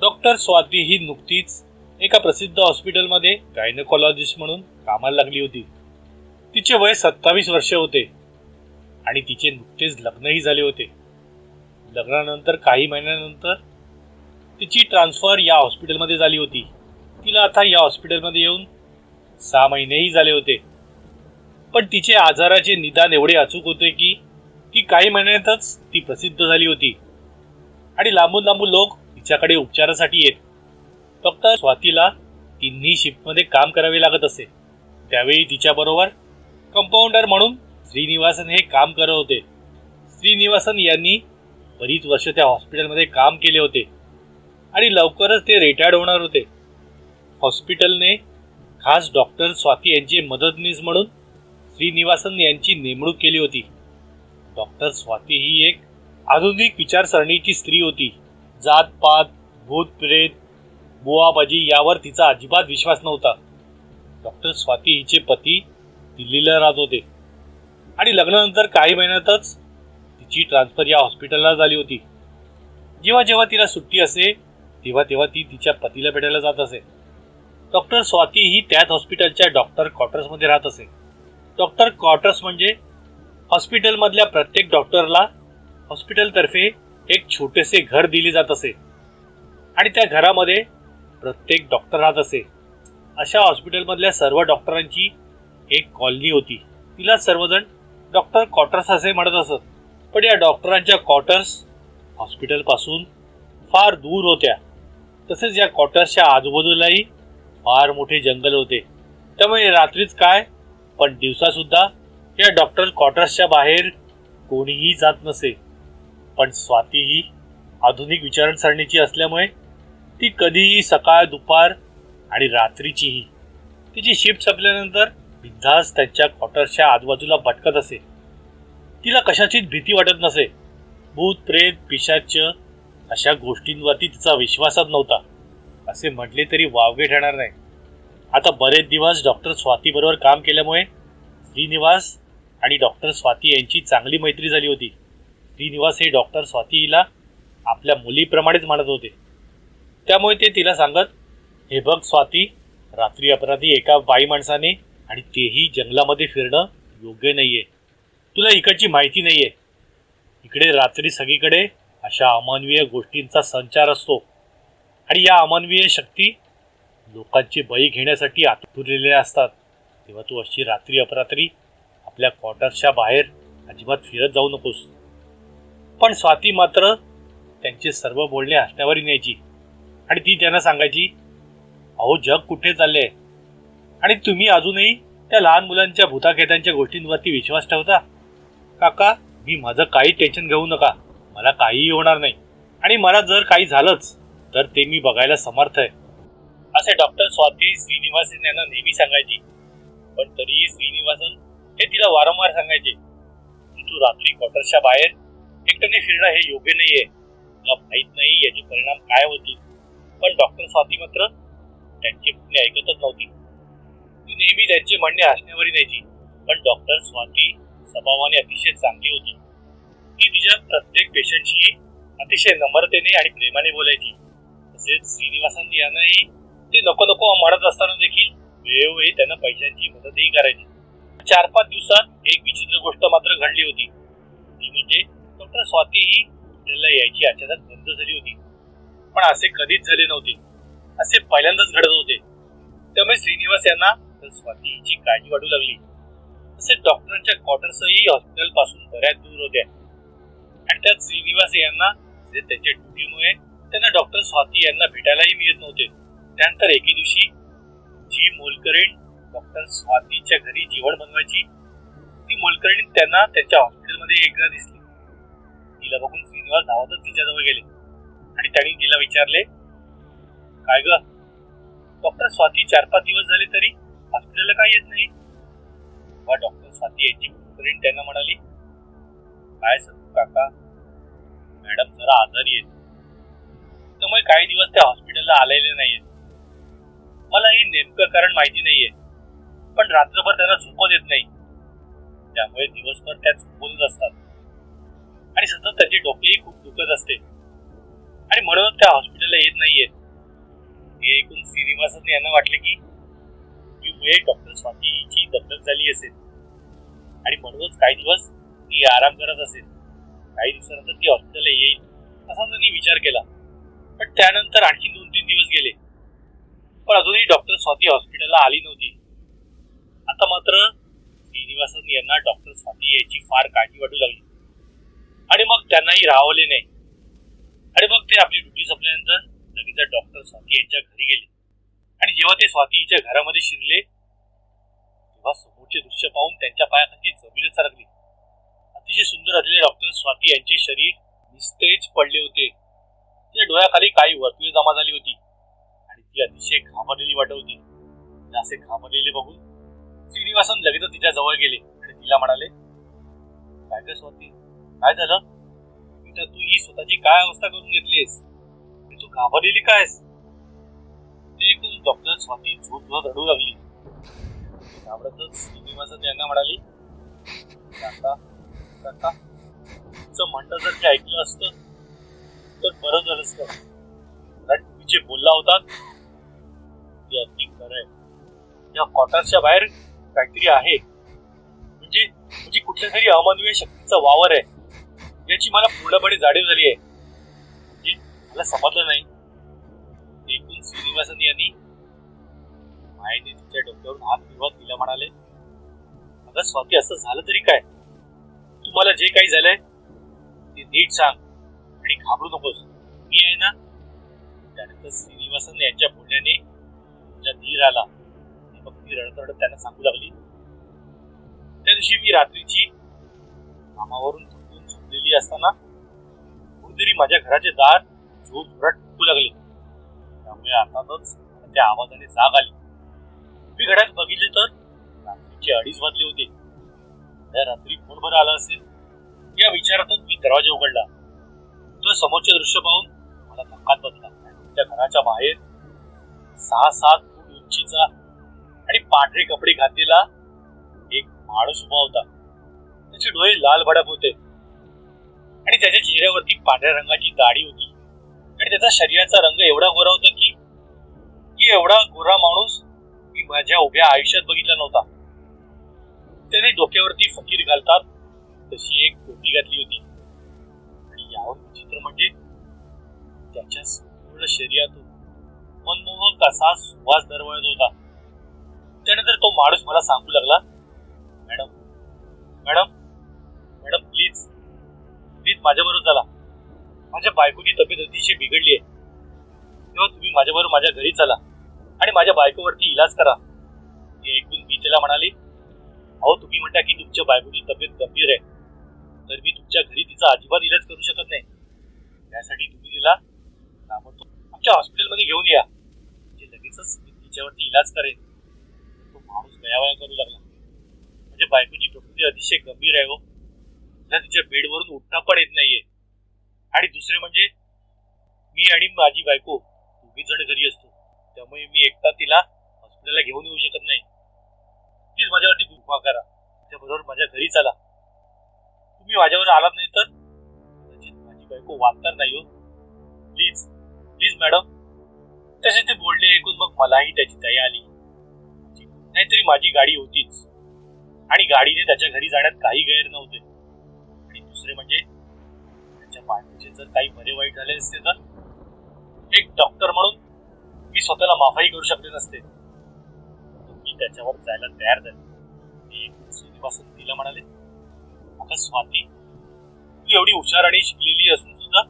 Doctor Swati ही नुकतीच एका प्रसिद्ध हॉस्पिटलमध्ये गायनकोलॉजिस्ट म्हणून कामाला लागली होती. तिचे वय सत्तावीस वर्षे होते आणि तिचे नुकतेच लग्नही झाले होते. लग्नानंतर काही महिन्यानंतर तिची ट्रान्सफर या हॉस्पिटलमध्ये झाली होती. तिला आता या हॉस्पिटलमध्ये येऊन सहा महिनेही झाले होते. पण तिचे आजाराचे निदान एवढे अचूक होते की ती काही महिन्यातच ती प्रसिद्ध झाली होती. आणि लांबून लांबून लोक तिच्याकडे उपचारासाठी येत. डॉक्टर स्वातीला तिन्ही शिफ्टमध्ये काम करावे लागत असे. त्यावेळी तिच्याबरोबर कंपाऊंडर म्हणून श्रीनिवासन हे काम करत होते. श्रीनिवासन यांनी बरीच वर्ष त्या हॉस्पिटलमध्ये काम केले होते. आणि लवकरच ते रिटायर्ड होणार होते. हॉस्पिटलने खास डॉक्टर स्वाती यांची मदतनीस म्हणून श्रीनिवासन यांची नेमणूक केली होती. डॉक्टर स्वाती ही एक आधुनिक विचारसरणीची स्त्री होती. जातपात भूतप्रेत भूत प्रेत बुवाबाजी यावर तिचा अजिबात विश्वास नव्हता. डॉक्टर स्वाती हिचे पती दिल्लीला राहत होते. आणि लग्नानंतर काही महिन्यातच तिची ट्रान्सफर या हॉस्पिटलला झाली होती. जेव्हा जेव्हा तिला सुट्टी असे तेव्हा तेव्हा ती तिच्या पतीला भेटायला जात असे. डॉक्टर स्वाती ही त्याच हॉस्पिटलच्या डॉक्टर क्वार्टर्समध्ये राहत असे. डॉक्टर क्वार्टर्स म्हणजे हॉस्पिटलमधल्या प्रत्येक डॉक्टरला हॉस्पिटलतर्फे एक छोटेसे घर दिले जात असे. आणि त्या घरामध्ये प्रत्येक डॉक्टर राहत असे. अशा हॉस्पिटलमधल्या सर्व डॉक्टरांची एक कॉलनी होती. तिला सर्वजण डॉक्टर क्वार्टर्स असे म्हणत असत. पण या डॉक्टरांच्या क्वार्टर्स हॉस्पिटलपासून फार दूर होत्या. तसेच या क्वार्टर्सच्या आजूबाजूलाही फार मोठे जंगल होते. त्यामुळे रात्रीच काय? पण दिवसासुद्धा या डॉक्टर क्वार्टर्सच्या बाहेर कोणीही जात नसे. पण स्वाती ही आधुनिक विचारसरणीची असल्यामुळे ती कधीही सकाळ दुपार आणि रात्रीचीही. तिची शिफ्ट संपल्यानंतर बिंदास त्यांच्या क्वार्टर्सच्या आजूबाजूला भटकत असे. तिला कशाचीच भीती वाटत नसे? भूत प्रेत पिशाच अशा गोष्टींवरती तिचा विश्वासच नव्हता. असे म्हटले तरी वावगे ठरणार नाही. आता बरेच दिवस डॉक्टर स्वातीबरोबर काम केल्यामुळे श्रीनिवास आणि डॉक्टर स्वाती यांची चांगली मैत्री झाली होती. श्रीनिवास हे डॉक्टर स्वातीला आपल्या मुलीप्रमाणेच मानत होते. त्यामुळे ते तिला सांगत हे बघ स्वाती रात्री अपराधी एका बाई माणसाने आणि तेही जंगलामध्ये फिरणं योग्य नाही आहे तुला इकडची माहिती नाही आहे इकडे रात्री सगळीकडे अशा अमानवीय गोष्टींचा संचार असतो. आणि या अमानवीय शक्ती लोकांची बळी घेण्यासाठी आतुरलेल्या असतात. तेव्हा तू अशी रात्री अपरात्री आपल्या क्वार्टर्सच्या बाहेर अजिबात फिरत जाऊ नकोस. पण स्वाती मात्र त्यांचे सर्व बोलणे हसण्यावरी न्यायची. आणि ती त्यांना सांगायची अहो जग कुठे चालले आणि तुम्ही अजूनही त्या लहान मुलांच्या भूताखेतांच्या गोष्टींवरती विश्वास ठेवता? काका मी माझं काही टेन्शन घेऊ नका. मला काहीही होणार नाही. आणि मला जर काही झालंच तर ते मी बघायला समर्थ आहे. असे डॉक्टर स्वाती श्रीनिवासन यांना नेहमी सांगायची. पण तरीही श्रीनिवासन हे तिला वारंवार सांगायचे की तू रात्री क्वार्टर्सच्या बाहेर एकट्याने फिरणं हे योग्य नाहीये. तुला माहीत नाही याचे परिणाम काय होतील. पण डॉक्टर स्वाती मात्र त्यांचे म्हणणे ऐकतच नव्हती. ती नेहमी त्यांचे म्हणणे असण्यावरी न्यायची. पण डॉक्टर स्वाती स्वभावाने अतिशय चांगली होती. ती तिच्या प्रत्येक पेशंटशी अतिशय नम्रतेने आणि प्रेमाने बोलायची. तसेच श्रीनिवासन यांनाही ते नको नको म्हणत असताना देखील वेळोवेळी त्यांना पैशांची मदतही करायची. चार पाच दिवसात एक विचित्र गोष्ट मात्र घडली होती. ती म्हणजे डॉक्टर स्वाती ही हॉस्पिटलला यायची अचानक बंद झाली होती. पण असे कधीच झाले नव्हते. असे पहिल्यांदाच घडत होते. त्यामुळे श्रीनिवास यांना स्वातीची काळजी वाढू लागली. तसे डॉक्टरांच्या क्वार्टर्सही हॉस्पिटलपासून बऱ्याच दूर होत्या. आणि त्यात श्रीनिवास यांना जे त्यांच्या ड्युटीमुळे त्यांना डॉक्टर स्वाती यांना भेटायलाही मिळत नव्हते. त्यानंतर एके दिवशी जी मोलकरीण डॉक्टर स्वातीच्या घरी जेवण बनवायची ती मोलकरीण त्यांना त्यांच्या हॉस्पिटलमध्ये एकदा दिसली. तिला बघून श्रीनिवास धावतच तिच्याजवळ गेले. आणि त्यांनी तिला विचारले काय ग? डॉक्टर स्वाती चार पाच दिवस झाले तरी हॉस्पिटलला काय येत नाही? वा डॉक्टर स्वाती यांची मोलकरीण त्यांना म्हणाली. काय सांगू काका? मॅडम जरा आजारी आहेत. त्यामुळे काही दिवस त्या हॉस्पिटलला आलेले नाहीयेत मला हे नेमकं कारण माहिती नाहीये. पण रात्रभर त्यांना झोपत येत नाही. त्यामुळे दिवसभर त्या झोपूनच असतात. आणि सतत त्याची डोकेही खूप दुखत असते. आणि म्हणूनच त्या हॉस्पिटलला येत नाहीयेत हे ऐकून श्रीनिवासन यांना वाटलं की मुळे डॉक्टर स्वातीची दखल झाली असेल. आणि म्हणूनच काही दिवस ती आराम करत असेल. काही दिवसानंतर ती हॉस्पिटलला येईल असा त्यांनी विचार केला. पण त्यानंतर आणखी दोन तीन दिवस गेले. पण अजूनही डॉक्टर स्वाती हॉस्पिटलला आली नव्हती. आता मात्र श्रीनिवासन यांना डॉक्टर स्वाती याची फार काळजी वाटू लागली. आणि मग त्यांनाही राहवले नाही. आणि मग ते आपली ड्युटी संपल्यानंतर लगेच डॉक्टर स्वाती यांच्या घरी गेले. आणि जेव्हा ते स्वाती हिच्या घरामध्ये शिरले तेव्हा समोरचे दृश्य पाहून त्यांच्या पायाखाली जमीनच सरकली. अतिशय सुंदर असलेले डॉक्टर स्वाती यांचे शरीर निस्तेज पडले होते. तिच्या डोळ्याखाली काही वर्तुळे जमा झाली होती आणि ती अतिशय घाबरलेली वाटत होती. तिला असे घाबरलेले बघून श्रीनिवासन लगेच तिच्या जवळ गेले आणि तिला म्हणाले काय स्वाती? काय झालं? तर तू ही स्वतःची काय अवस्था करून घेतलीस तू घाबरलेली कायस ते ऐकून डॉक्टर स्वाती झोप झोप रडू लागली. घाबरतच श्रीनिवासन यांना म्हणाली काका काका तुमचं म्हणणं जर ते ऐकलं असतं तर बरं झालं असतं. कारण तुम्ही जे बोलला होता ते अगदी खरं आहे. या क्वार्टरच्या बाहेर काहीतरी आहे. म्हणजे म्हणजे कुठल्या तरी अमानवीय शक्तीचा वावर आहे. याची मला पूर्णपणे जाणीव झाली आहे. म्हणजे मला समजलं नाही. एकूण ऐकून श्रीनिवासन यांनी मायने तिच्या डोक्यावरून हात विवाद तिला म्हणाले अगं स्वाती असं झालं तरी काय? तुम्हाला जे काही झालंय ते नीट सांग आणि घाबरू नकोस. मी आहे ना? त्यानंतर श्रीनिवासन यांच्या बोलण्याने तुमच्या धीर आला. मग ती रडत रडत त्यांना सांगू लागली. त्या दिवशी मी रात्रीची कामावरून झोपलेली असताना कुठेतरी माझ्या घराचे दार जोर जोरात ठोकू लागले. त्यामुळे अर्थातच त्या आवाजाने जाग आली. मी घरात बघितले तर रात्रीचे अडीच वाजले होते. त्या रात्री कोण बरं आला असेल या विचारातच मी दरवाजा उघडला. तो समोरचे दृश्य पाहून मला धक्कात बसला. त्या घराच्या बाहेर सहा सात फूट उंचीचा आणि पांढरे कपडे घातलेला एक माणूस उभा होता. त्याचे डोळे लाल भडक होते. आणि त्याच्या चेहऱ्यावरती पांढऱ्या रंगाची दाढी होती. आणि त्याचा शरीराचा रंग एवढा गोरा होता की की एवढा गोरा माणूस मी माझ्या उभ्या आयुष्यात बघितला नव्हता. त्याने डोक्यावरती फकीर घालतात तशी एक टोपी घातली होती. आणि यावर विचित्र म्हणजे त्याच्या संपूर्ण शरीरातून मनमोहक असा सुवास दरवळत होता. त्यानंतर तो माणूस मला सांगू लागला मॅडम मॅडम प्लीज माझ्याबरोबर चला माझ्या बायकोची तब्येत अतिशय बिघडली आहे. तेव्हा तुम्ही माझ्याबरोबर माझ्या घरी चला आणि माझ्या बायकोवरती इलाज करा. हे ऐकून मी त्याला म्हणाले अहो तुम्ही म्हणता की तुमच्या बायकोची तब्येत गंभीर आहे. तर मी तुमच्या घरी तिचा अजिबात इलाज करू शकत नाही. त्यासाठी तुम्ही तिला ताबडतोब आमच्या हॉस्पिटलमध्ये घेऊन या. म्हणजे लगेचच मी तिच्यावरती इलाज करेन. तो माणूस गयावया करू लागला. म्हणजे बायकोची प्रकृती अतिशय गंभीर आहे हो. तिला तिच्या बेडवरून उठता पण येत नाहीये. आणि दुसरे म्हणजे मी आणि माझी बायको दोघी जण घरी असतो. त्यामुळे मी एकटा तिला हॉस्पिटलला घेऊन येऊ शकत नाही. प्लीज माझ्यावरती कृपा करा. त्याबरोबर माझ्या घरी चला. तुम्ही माझ्यावर आलात नाही तर कदाचित माझी बायको वाचणार नाही हो. Please please madam. तसे ते बोलणे ऐकून मग मलाही त्याची दया आली. नाहीतरी माझी गाडी होतीच. आणि गाडीने त्याच्या घरी जाण्यात काही गैर नव्हते. दुसरे म्हणजे त्यांच्या बायकोचे जर काही बरे वाईट झाले असते तर एक डॉक्टर म्हणून मी स्वतःला माफाही करू शकले नसते. मी त्याच्यावर जायला तयार झाले. मी श्रीनिवासन तिला म्हणाले आता स्वाती तू एवढी हुशार आणि शिकलेली असून सुद्धा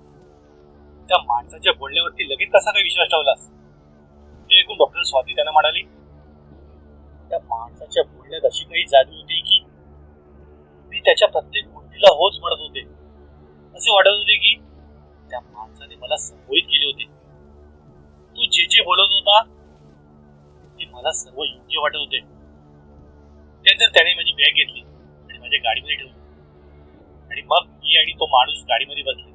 त्या माणसाच्या बोलण्यावरती लगेच कसा काही विश्वास ठेवलास? ते ऐकून डॉक्टर स्वाती त्यांना म्हणाली त्या माणसाच्या बोलण्यात अशी काही जादू होती की ती त्याच्या प्रत्येक गोष्टीला होच म्हणत होते. असे वाटत होते की त्या माणसाने मला संबोधित केले होते. तू जे जे बोलत होता ते मला सर्व योग्य वाटत होते. त्यानंतर त्याने माझी बॅग घेतली आणि माझ्या गाडीमध्ये ठेवली. आणि मग मी आणि तो माणूस गाडीमध्ये बसले.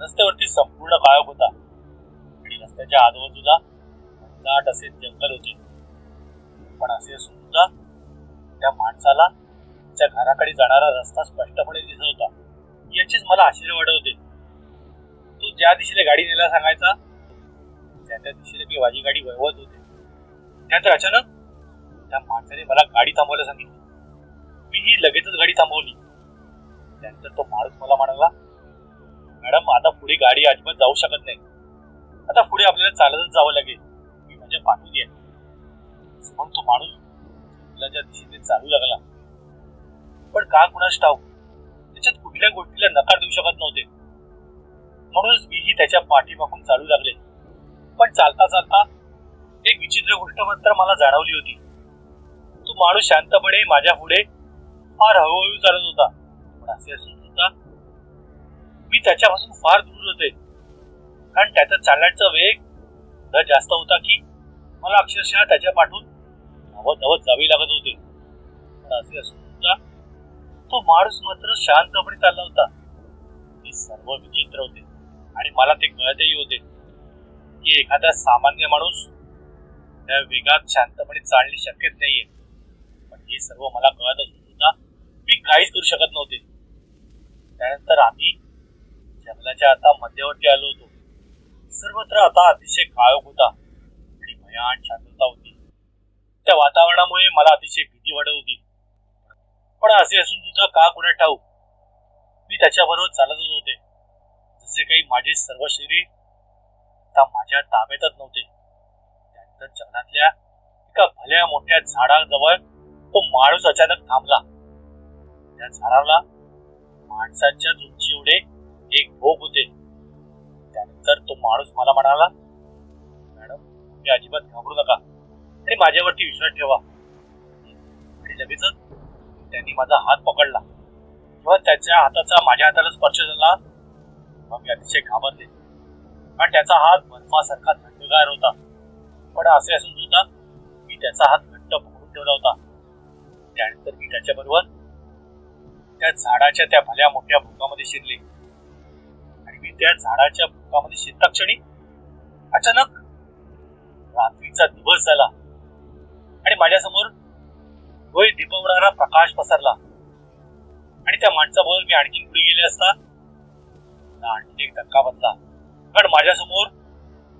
रस्त्यावरती संपूर्ण गायब होता. आणि रस्त्याच्या आजूबाजूला दाट असे जंगल होते. पण असे असून सुद्धा त्या माणसाला आमच्या घराकडे जाणारा रस्ता स्पष्टपणे दिसत होता. याचेच मला आश्चर्य वाटत होते. तो ज्या दिशेने गाडी नेला सांगायचा त्या त्या दिशेने मी माझी गाडी वळवत होते. त्यानंतर अचानक त्या माणसाने मला गाडी थांबवायला सांगितली. मीही लगेचच गाडी थांबवली. त्यानंतर तो माणूस मला म्हणाला मॅडम आता पुढे गाडी अजिबात जाऊ शकत नाही. आता पुढे आपल्याला चालतच जावं लागेल. मी म्हणजे माझ्या पाठवून ये म्हणून तो माणूस ज्या दिशेने चालू लागला पण का कुणास ठाऊक? त्याच्यात कुठल्या गोष्टीला नकार देऊ शकत नव्हते. म्हणूनच मीही त्याच्या पाठीमागून चालू लागले. पण चालता चालता एक विचित्र गोष्ट मात्र मला जाणवली होती. तो माणूस शांतपणे माझ्या पुढे फार हळूहळू चालत होता. पण असे असून सुद्धा मी त्याच्यापासून फार दूर होते. कारण त्याचा चालण्याचा वेग एवढा जास्त होता की मला अक्षरशः त्याच्या पाठून धावत धावत जावे लागत होते. पण असे असून सुद्धा तो माणूस मात्र शांतपणे चालला होता. ते सर्व विचित्र होते. आणि मला ते कळतही होते की एखादा सामान्य माणूस त्या वेगात शांतपणे चालणे शक्यच नाहीये. पण हे सर्व मला कळत असून सुद्धा मी काहीच करू शकत नव्हते. त्यानंतर आम्ही जंगलाच्या आता मध्यवर्ती आलो होतो. सर्वत्र आता अतिशय काळोख होता आणि भयान शांतता होती. त्या वातावरणामुळे मला अतिशय भीती वाटत होती. पण असे असून सुद्धा का कुणा ठाऊ मी त्याच्याबरोबर चालतच होते. जसे काही माझे सर्व शरीर आता माझ्या ताब्यातच नव्हते. त्यानंतर जंगलातल्या एका भल्या मोठ्या झाडाजवळ तो माणूस अचानक थांबला. त्या झाडाला माणसाच्या उंची एवढे एक भोग होते. त्यानंतर तो माणूस मला म्हणाला मॅडम तुम्ही अजिबात घाबरू नका. आणि माझ्यावरती विश्वास ठेवा. आणि लगेचच त्यांनी माझा हात पकडला. तेव्हा त्याच्या हाताचा माझ्या हाताला स्पर्श झाला. मग मी अतिशय घाबरले. पण त्याचा हात बर्फासारखा थंडगार होता. पण असे असून सुद्धा मी त्याचा हात घट्ट पकडून ठेवला होता. त्यानंतर मी त्याच्याबरोबर त्या झाडाच्या त्या भल्या मोठ्या भुकामध्ये शिरले. आणि मी त्या झाडाच्या भुकामध्ये शिरता क्षणी अचानक रात्रीचा दिवस झाला. आणि माझ्यासमोर डोळे दिपवणारा प्रकाश पसरला. आणि त्या माणसाबरोबर मी आणखी पुढे गेले असता मला आणखी एक धक्का बसला. कारण माझ्यासमोर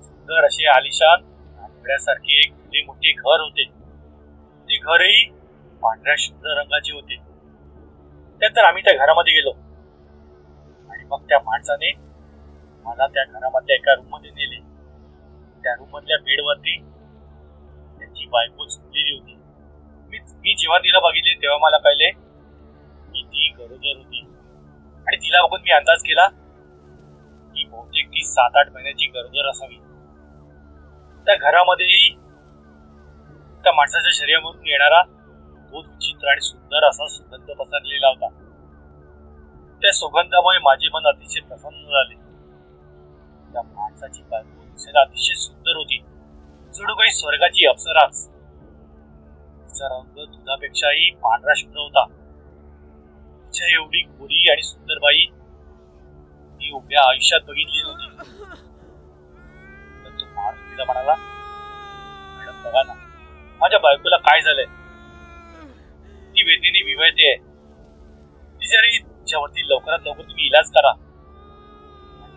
सुंदर असे आलिशान आठवड्यासारखे एक जुने मोठे घर होते. ते घरही पांढऱ्या शुद्ध रंगाचे होते. त्यानंतर आम्ही त्या घरामध्ये गेलो. आणि मग त्या माणसाने मला त्या घरामधल्या एका रूममध्ये नेले. त्या रूम मधल्या बेडवरती त्याची बायको झोपलेली होती. मी मी जेव्हा तिला बघितले तेव्हा मला कळले की ती गरोदर होती. आणि तिला बघून मी अंदाज केला की बहुतेक ती सात आठ महिन्याची गरोदर असावी. त्या घरामध्येही त्या माणसाच्या शरीरामधून येणारा खूप विचित्र आणि सुंदर असा सुगंध पसरलेला होता. त्या सुगंधामुळे माझे मन अतिशय प्रसन्न झाले. त्या माणसाची बायको दिसायला अतिशय सुंदर होती. जणू काही स्वर्गाची अप्सराच. तिचा रंग दुधापेक्षाही पांढरा शुभ्र होता. तिच्या एवढी गोरी आणि सुंदर बाई मी उभ्या आयुष्यात बघितली नव्हती. तर तो माणूस तिला म्हणाला मॅडम बघा ना माझ्या बायकोला काय झालंय? ती वेदीने विवळते आहे. तिच्यावरती तिच्यावरती लवकरात लवकर तुम्ही इलाज करा.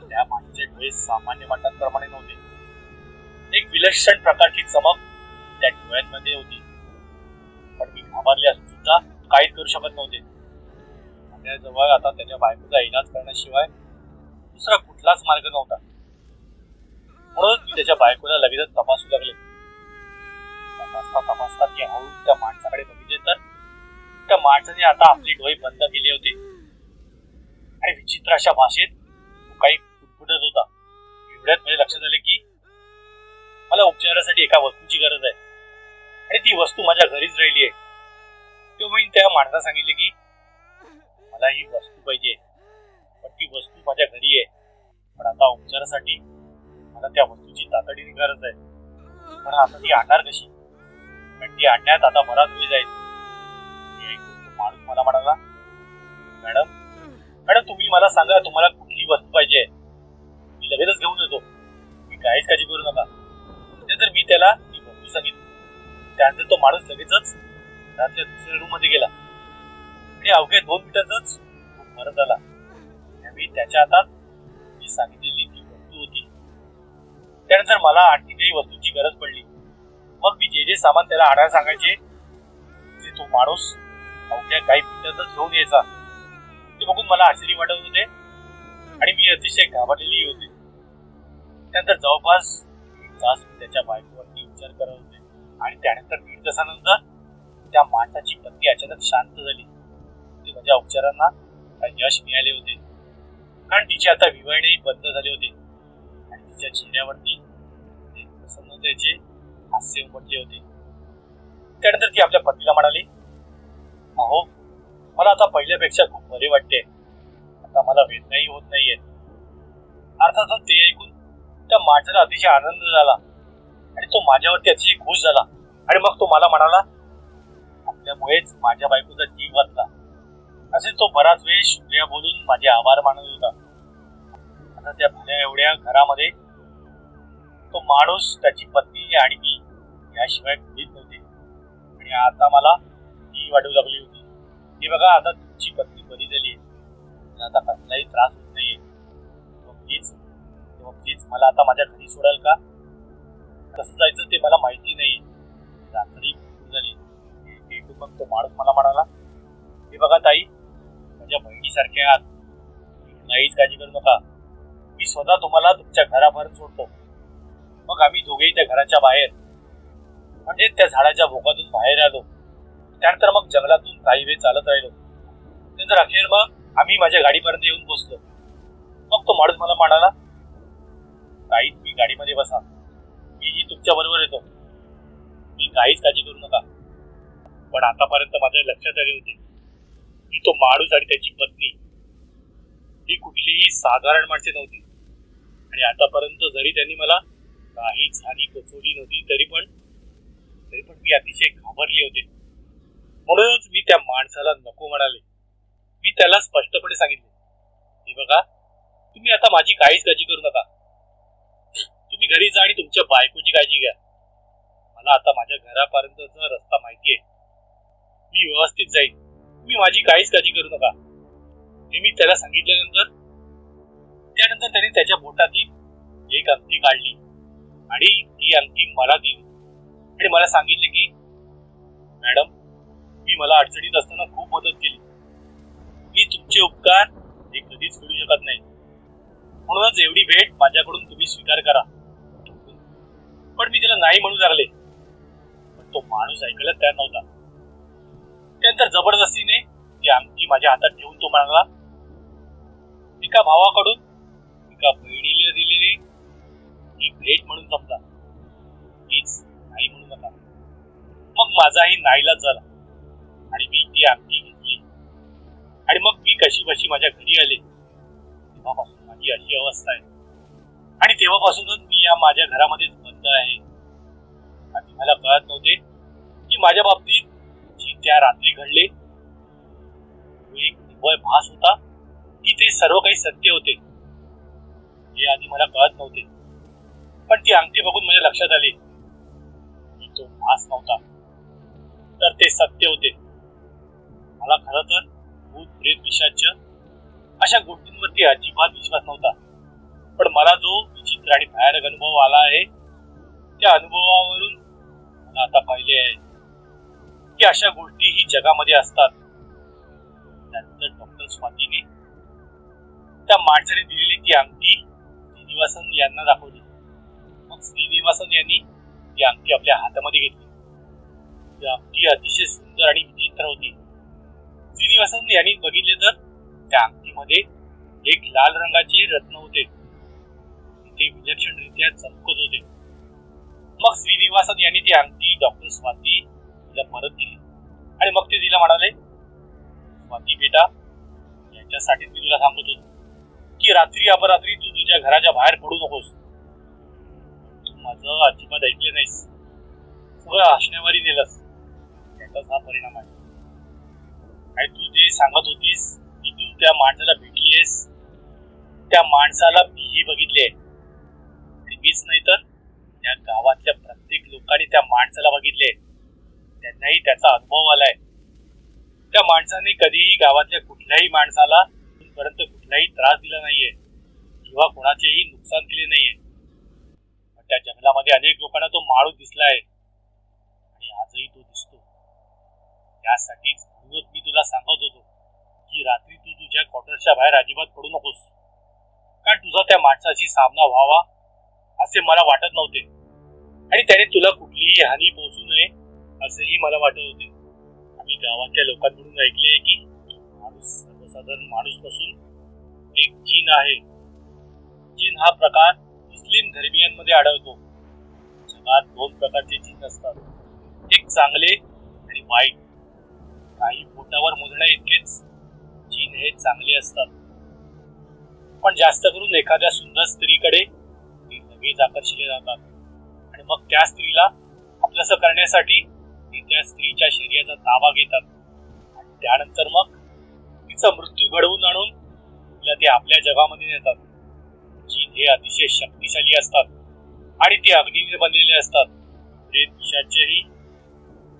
त्या माणसाचे डोळे सामान्य माणसांप्रमाणे नव्हते. एक विलक्षण प्रकारची चमक त्या डोळ्यांमध्ये होती. मी घाबरले असून सुद्धा काहीच करू शकत नव्हते. जवळ आता त्याच्या बायकोचा इलाज करण्याशिवाय दुसरा कुठलाच मार्ग नव्हता. म्हणून मी त्याच्या बायकोला लगेचच तपासू लागले. तपासता तपासता मी हळू त्या माणसाकडे बघितले तर त्या माणसाने आता आपली डोळे बंद केले होते. आणि विचित्र अशा भाषेत तो काही फुटफुटत होता. एवढ्यात म्हणजे लक्षात आले की मला उपचारासाठी एका वस्तूची गरज आहे. आणि ती वस्तू माझ्या घरीच राहिली आहे. तेव्हा मी त्या माणसा सांगितले की मला ही वस्तू पाहिजे पण ती वस्तू माझ्या घरी आहे. पण आता उपचारासाठी मला त्या वस्तूची तातडीने गरज आहे. पण आता ती आणणार कशी? पण ती आणण्यात आता बराच वेळ जाईल. माणूस मला म्हणाला मॅडम मॅडम तुम्ही मला सांगा तुम्हाला कुठली वस्तू पाहिजे? मी लगेचच घेऊन येतो. मी काहीच काळजी करू नका. तर मी त्याला त्यानंतर तो माणूस लगेचच रात्री दुसऱ्या रूममध्ये गेला. आणि अवघ्या दोन मिनिटातच तो परत आला. त्यावेळी त्याच्या हातात मी सांगितलेली ती वस्तू होती. त्यानंतर मला आणखी काही वस्तूंची गरज पडली. मग मी जे जे सामान त्याला आणायला सांगायचे ते तो माणूस अवघ्या काही मिनिटातच घेऊन यायचा. ते बघून मला आश्चर्य वाटत होते आणि मी अतिशय घाबरलेली होते. त्यानंतर जवळपास तास त्याच्या बायकोवरती विचार करत होते. आणि त्यानंतर दीड तासानंतर त्या माणसाची पत्नी अचानक शांत झाली. ती माझ्या उपचारांना यश मिळाले होते. कारण तिचे आता विवळणेही बंद झाले होते. आणि तिच्या चेहऱ्यावरती प्रसन्नतेचे हास्य उमटले होते. त्यानंतर ती आपल्या पत्नीला म्हणाली अहो मला आता पहिल्यापेक्षा खूप बरे वाटते. आता मला वेदनाही होत नाहीये. अर्थातच ते ऐकून त्या माणसाला अतिशय आनंद झाला. आणि तो माझ्यावरती अतिशय खुश झाला. आणि मग तो मला म्हणाला आपल्यामुळेच माझ्या बायकोचा जीव वाचला. असे तो बराच वेळ शुक्रिया बोलून माझे आभार मानत होता. आता त्या भल्या एवढ्या घरामध्ये तो माणूस त्याची पत्नी आणि मी याशिवाय कोणीच नव्हते. आणि आता मला ती वाटू लागली होती. ती बघा आता तुमची पत्नी बरी झाली आहे. आता कसलाही त्रास होत नाहीये. आहे प्लीज तेव्हा प्लीज मला आता माझ्या घरी सोडाल का? कसं जायचं ते मला माहिती नाही. रात्री झाली. हे मग तो माणूस मला म्हणाला हे बघा ताई माझ्या बहिणीसारख्या आहात. नाहीच काळजी करू नका. मी स्वतः तुम्हाला तुमच्या घराबाहेर सोडतो. मग आम्ही दोघेही त्या घराच्या बाहेर म्हणजे त्या झाडाच्या भोकातून बाहेर आलो. त्यानंतर मग जंगलातून काही वेळ चालत राहिलो. नंतर अखेर मग आम्ही माझ्या गाडीपर्यंत येऊन पोचलो मग तो माणूस मला म्हणाला ताई तुम्ही गाडीमध्ये बसा. मीही तुमच्या बरोबर येतो. मी काहीच काळजी करू नका. पण आतापर्यंत माझ्या लक्षात आले होते की तो माणूस आणि त्याची पत्नी ही कुठलीही साधारण माणसे नव्हती. आणि आतापर्यंत जरी त्यांनी मला काहीच हानी पोचवली नव्हती तरी पण तरी पण मी अतिशय घाबरले होते. म्हणूनच मी त्या माणसाला नको म्हणाले. मी त्याला स्पष्टपणे सांगितले हे बघा तुम्ही आता माझी काहीच काळजी करू नका. तुम्ही घरी जा आणि तुमच्या बायकोची काळजी घ्या. मला आता माझ्या घरापर्यंतचा रस्ता माहिती आहे. मी व्यवस्थित जाईन. तुम्ही माझी काहीच काळजी करू नका. हे मी त्याला सांगितल्यानंतर त्यानंतर त्याने त्याच्या बोटातील एक अंगठी काढली आणि ती अंगठी मला दिली. आणि मला सांगितले की मॅडम मी मला अडचणीत असताना खूप मदत केली. मी तुमचे उपकार हे कधीच करू शकत नाही. म्हणूनच एवढी भेट माझ्याकडून तुम्ही स्वीकार करा. पण मी तिला नाही म्हणू लागले. पण तो माणूस ऐकायला तयार नव्हता. त्यानंतर जबरदस्तीने ती अंगठी माझ्या हातात ठेवून तो म्हणाला एका भावाकडून एका बहिणीला दिलेली ही भेट म्हणून समजा हीच नाही म्हणू नका. मग माझाही नाईलाज झाला आणि मी ती अंगठी घेतली. आणि मग मी कशी बशी माझ्या घरी आले. तेव्हापासून माझी अशी अवस्था आहे. आणि तेव्हापासूनच मी या माझ्या घरामध्येच आनंद आहे. आणि मला कळत नव्हते की माझ्या बाबतीत जी त्या रात्री घडले एक निव्वळ भास होता की ते सर्व काही सत्य होते. हे आधी मला कळत नव्हते. पण ती अंगठी बघून माझ्या लक्षात आले की तो भास नव्हता. तर ते सत्य होते. मला खरं तर भूत प्रेत पिशाच अशा गोष्टींवरती अजिबात विश्वास नव्हता. पण मला जो विचित्र आणि भयानक अनुभव आला आहे त्या अनुभवावरून आता पाहिले आहे की अशा गोष्टी ही जगामध्ये असतात. त्यानंतर डॉक्टर स्वातीने त्या माणसाने दिलेली ती अंगठी श्रीनिवासन यांना दाखवली. मग श्रीनिवासन यांनी ती अंगठी आपल्या हातामध्ये घेतली. ती अंगठी अतिशय सुंदर आणि विचित्र होती. श्रीनिवासन यांनी बघितले तर त्या अंगठीमध्ये एक लाल रंगाचे रत्न होते. ते विलक्षणरित्या चमकत होते. मग श्रीनिवासन यांनी ती अंगठी डॉक्टर स्वाती तिला परत दिली. आणि मग ते तिला म्हणाले स्वाती बेटा याच्यासाठी मी तुला सांगत होतो. की रात्री अपरात्री तू तुझ्या घराच्या बाहेर पडू नकोस. तू माझं अजिबात ऐकले नाहीस. सगळं हसण्यावारी नेलंस. त्याचाच हा परिणाम आहे. आणि तू जे सांगत होतीस की तू त्या माणसाला भेटलीयस त्या माणसाला मीही बघितले. आणि मीच नाही तर त्या गावातल्या प्रत्येक लोकांनी त्या माणसाला बघितले. त्यांनाही त्याचा अनुभव आलाय. त्या माणसाने कधीही गावातल्या कुठल्याही माणसाला पर्यंत कुठलाही त्रास दिला नाहीये. किंवा कोणाचेही नुकसान केले नाहीये. पण त्या जंगलामध्ये अनेक लोकांना तो माणूस दिसला आहे आणि आजही तो दिसतो. त्यासाठीच म्हणूनच मी तुला सांगत होतो की रात्री तू तुझ्या क्वार्टरच्या बाहेर अजिबात पडू नकोस. कारण तुझा त्या माणसाशी सामना व्हावा असे मला वाटत नव्हते. आणि त्याने तुला कुठलीही हानी पोहोचू नये असेही मला वाटत होते. आम्ही गावातल्या लोकांकडून ऐकले की माणूस सर्वसाधारण माणूसपासून एक जीन आहे. जीन हा प्रकार मुस्लिम धर्मियांमध्ये आढळतो. जगात दोन प्रकारचे जीन असतात. एक चांगले आणि वाईट. काही पोटावर मोजण्या इतकेच जीन हे चांगले असतात. पण जास्त करून एखाद्या सुंदर स्त्रीकडे ते लगेच आकर्षिले जातात. मग त्या स्त्रीला आपलंसं करण्यासाठी ते त्या स्त्रीच्या शरीराचा ताबा घेतात. आणि त्यानंतर मग तिचा मृत्यू घडवून आणून तिला ते आपल्या जगामध्ये नेतात. जीन हे अतिशय शक्तिशाली असतात. आणि ते अग्नीने बनलेले असतात. म्हणजे प्रेत पिशाचेही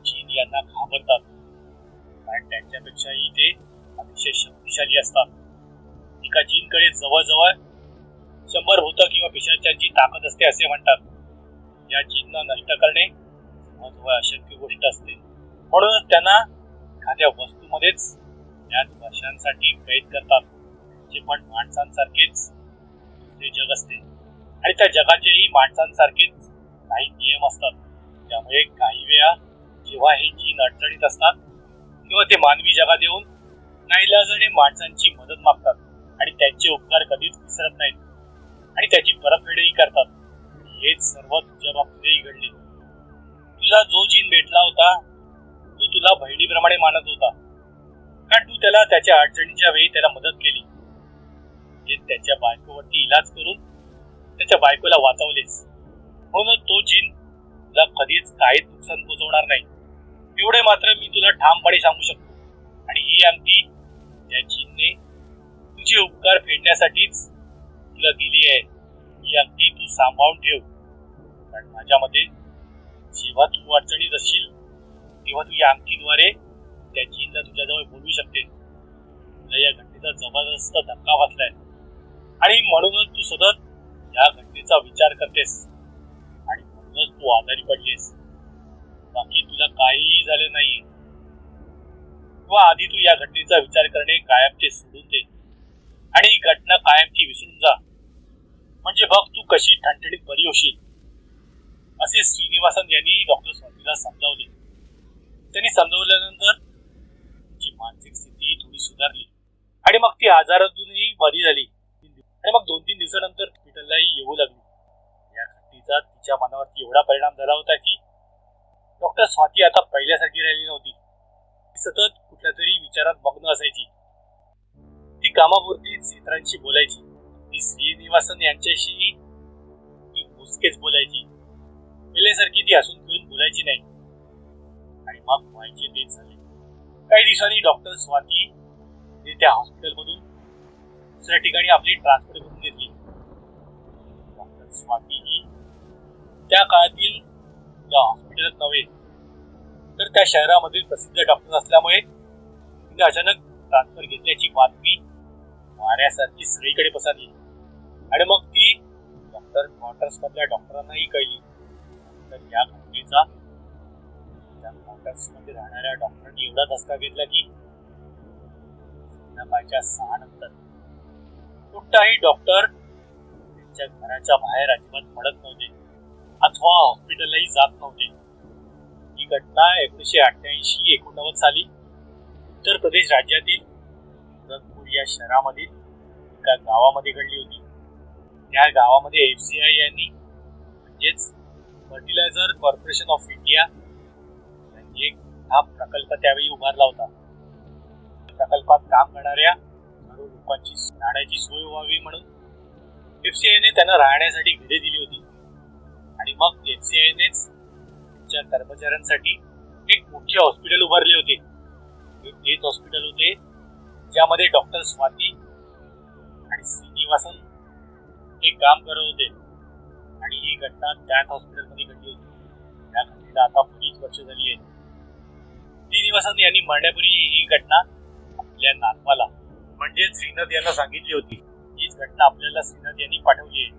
जीन यांना घाबरतात. कारण त्यांच्यापेक्षाही ते अतिशय शक्तिशाली असतात. एका जीनकडे जवळजवळ शंभर भूत किंवा पिशाच्यांची ताकद असते असे म्हणतात. या जीनना नष्ट करणे जवळजवळ अशक्य गोष्ट असते. म्हणूनच त्यांना एखाद्या वस्तूमध्येच त्याच वर्षांसाठी कैद करतात जे पण माणसांसारखेच ते जग असते. आणि त्या जगाचेही माणसांसारखेच काही नियम असतात. त्यामुळे काही वेळा जेव्हा हे जीन अडचणीत असतात किंवा ते मानवी जगात येऊन नाईलाजाने माणसांची मदत मागतात आणि त्यांचे उपकार कधीच विसरत नाहीत. आणि त्याची परतफेडही करतात. हेच सर्व तुझ्या बाबतीतही घडले. तुला जो जीन भेटला होता तो तुला बहिणीप्रमाणे मानत होता. कारण तू त्याला त्याच्या अडचणीच्या वेळी त्याला मदत केली. म्हणजे त्याच्या बायकोवरती इलाज करून त्याच्या बायकोला वाचवलेस. म्हणून तो जीन तुला कधीच काहीच नुकसान पोचवणार नाही. एवढे मात्र मी तुला ठामपणे सांगू शकतो. आणि ही अंगठी त्या जीनने तुझे उपकार फेडण्यासाठीच तुला दिली आहे. ही अंगठी तू सांभाळून ठेव. कारण माझ्या मते जेव्हा तू अडचणीत असशील तेव्हा तू या अंगठीद्वारे त्या जीनला तुझ्याजवळ बोलवू शकते. तुला या घटनेचा जबरदस्त धक्का बसलाय. आणि म्हणूनच तू सतत या घटनेचा विचार करतेस. आणि म्हणूनच तू आजारी पडलीस. बाकी तुला काहीही झाले नाही. किंवा आधी तू या घटनेचा विचार करणे कायमचे सोडून दे. आणि घटना कायमची विसरून जा. म्हणजे बघ तू कशी ठणठणीत बरी होशील. असे श्रीनिवासन यांनी डॉक्टर स्वातीला समजावले. त्यांनी समजवल्यानंतर तिची मानसिक स्थिती थोडी सुधारली. आणि मग ती आजारातूनही बरी झाली. आणि मग दोन तीन दिवसानंतर हॉस्पिटललाही येऊ लागली. या घटनेचा तिच्या मनावरती एवढा परिणाम झाला होता की डॉक्टर स्वाती आता पहिल्यासारखी राहिली नव्हती. ती सतत कुठल्या तरी विचारात मग्न असायची. ती कामापुरती इतरांशी बोलायची. ती श्रीनिवासन यांच्याशी ती मुसकेच बोलायची. पहिल्यासारखी ती हसून खेळून बोलायची नाही. आणि मग व्हायचे तेच झाले. काही दिवसांनी डॉक्टर स्वाती ने त्या हॉस्पिटलमधून दुसऱ्या ठिकाणी आपली ट्रान्सफर करून घेतली. डॉक्टर स्वाती ही त्या काळातील त्या हॉस्पिटलात नव्हे तर त्या शहरामधील प्रसिद्ध डॉक्टर असल्यामुळे तिने अचानक ट्रान्सफर घेतल्याची बातमी वाऱ्यासारखी सगळीकडे पसरली. आणि मग ती डॉक्टर क्वार्टर्स मधल्या डॉक्टरांनाही कळली. तर या घटनेचा त्या क्वार्टर्समध्ये राहणाऱ्या डॉक्टरांनी एवढा धसका घेतला की संध्याकाळच्या सहा नंतर कुठलाही डॉक्टर त्यांच्या घराच्या बाहेर अजिबात पडत नव्हते. अथवा हॉस्पिटललाही जात नव्हते. ही घटना एकोणीसशे अठ्ठ्याऐंशी एकोणनव्वद साली उत्तर प्रदेश राज्यातील गोरखपूर या शहरामधील एका गावामध्ये घडली होती. त्या गावामध्ये एफ सी आय यांनी म्हणजेच फर्टिलायझर कॉर्पोरेशन ऑफ इंडिया यांनी एक हा प्रकल्प त्यावेळी उभारला होता. प्रकल्पात काम करणाऱ्या लोकांची राहण्याची सोय व्हावी म्हणून एफ सी आयने त्यांना राहण्यासाठी घरे दिली होती. आणि मग एफ सी आयनेच त्यांच्या कर्मचाऱ्यांसाठी एक मोठे हॉस्पिटल उभारले होते. एक तेच हॉस्पिटल होते ज्यामध्ये डॉक्टर स्वाती आणि श्रीनिवासन एक काम करत होते. आणि ही घटना त्याच हॉस्पिटलमध्ये घडली होती. त्या घटनेला आता बरीच वर्ष झाली आहेत. श्रीनिवासन यांनी म्हणण्यापूर्वी ही घटना आपल्या नातवाला म्हणजे श्रीनाथ यांना सांगितली होती. हीच घटना आपल्याला श्रीनाथ यांनी पाठवली आहे.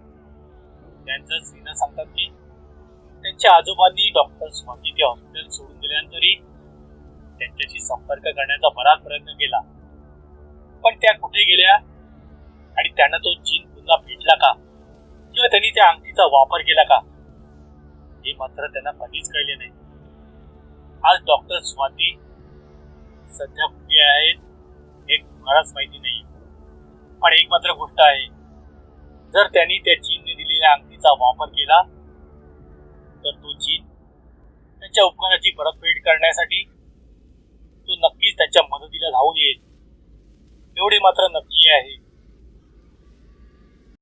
त्यांचं श्रीनाथ सांगतात की त्यांच्या आजोबांनी डॉक्टर स्वामी ते हॉस्पिटल सोडून दिल्यानंतरही त्यांच्याशी संपर्क करण्याचा बराच प्रयत्न केला. पण त्या कुठे गेल्या? आणि त्यांना तो जीन पुन्हा भेटला का? किंवा त्यांनी त्या अंगठीचा वापर केला का? हे मात्र त्यांना कधीच कळले नाही. आज डॉक्टर स्वाती सध्या कुठे आहेत हे कुणालाच माहिती नाही. पण एक मात्र गोष्ट आहे. जर त्यांनी त्या चीनने दिलेल्या अंगठीचा वापर केला तर तो चीन त्यांच्या उपकाराची परतफेड करण्यासाठी तो नक्कीच त्यांच्या मदतीला धावून येईल. एवढे मात्र नक्की आहे.